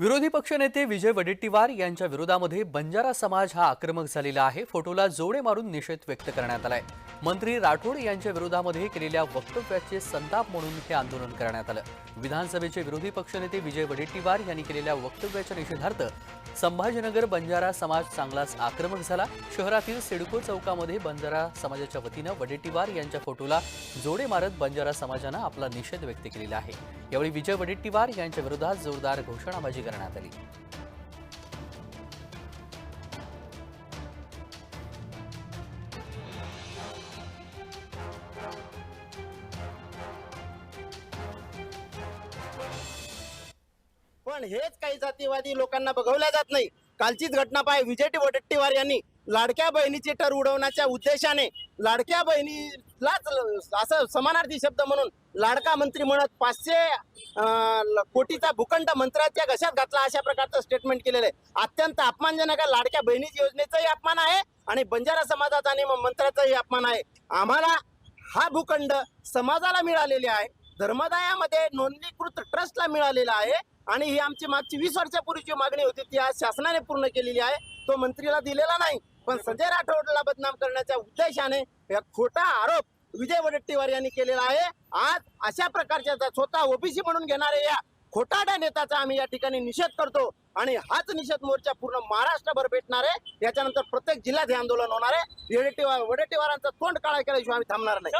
विरोधी पक्षनेते विजय वडेट्टीवार यांच्या विरोधामध्ये बंजारा समाज हा आक्रमक झालेला आहे. फोटोला जोडे मारून निषेध व्यक्त करण्यात आलाय. मंत्री राठोड यांच्या विरोधामध्ये केलेल्या वक्तव्याचे संताप म्हणून हे आंदोलन करण्यात आलं. विधानसभेचे विरोधी पक्षनेते विजय वडेट्टीवार यांनी केलेल्या वक्तव्याच्या निषेधार्थ संभाजीनगर बंजारा समाज चांगलाच आक्रमक झाला. शहरातील सिडको चौकामध्ये बंजारा समाजाच्या वतीनं वडेट्टीवार यांच्या फोटोला जोडे मारत बंजारा समाजानं आपला निषेध व्यक्त केलेला आहे. यावेळी विजय वडेट्टीवार यांच्या विरोधात जोरदार घोषणाबाजी करण्यात आली. पण हेच काही जातीवादी लोकांना बघवल्या जात नाही. कालचीच घटना पाय विजय वडेट्टीवार यांनी. लाडक्या बहिणीची टर उडवण्याच्या उद्देशाने लाडक्या बहिणीलाच असं समानार्थी शब्द म्हणून लाडका मंत्री म्हणत पाचशे कोटीचा भूखंड मंत्र्याच्या घशात घातला अशा प्रकारचं स्टेटमेंट केलेलं आहे. अत्यंत अपमानजनक आहे. लाडक्या बहिणीची योजनेचाही अपमान आहे आणि बंजारा समाजाचा आणि मंत्र्याचाही अपमान आहे. आम्हाला हा भूखंड समाजाला मिळालेला आहे. धर्मदायामध्ये नोंदणीकृत ट्रस्टला मिळालेला आहे. आणि ही आमची मागची वीस वर्षापूर्वीची मागणी होती ती आज शासनाने पूर्ण केलेली आहे. तो मंत्रीला दिलेला नाही पण संजय राठोडला बदनाम करण्याच्या उद्देशाने या खोटा आरोप विजय वडेट्टीवार यांनी केलेला आहे. आज अशा प्रकारच्या स्वतः ओबीसी म्हणून घेणारे या खोटाड्या नेत्याचा आम्ही या ठिकाणी निषेध करतो आणि हाच निषेध मोर्चा पूर्ण महाराष्ट्रभर भेटणार आहे. याच्यानंतर प्रत्येक जिल्ह्यात हे आंदोलन होणार आहे. वडेट्टीवार वडेट्टीवारांचा तोंड काळा केल्याशिवाय आम्ही थांबणार नाही.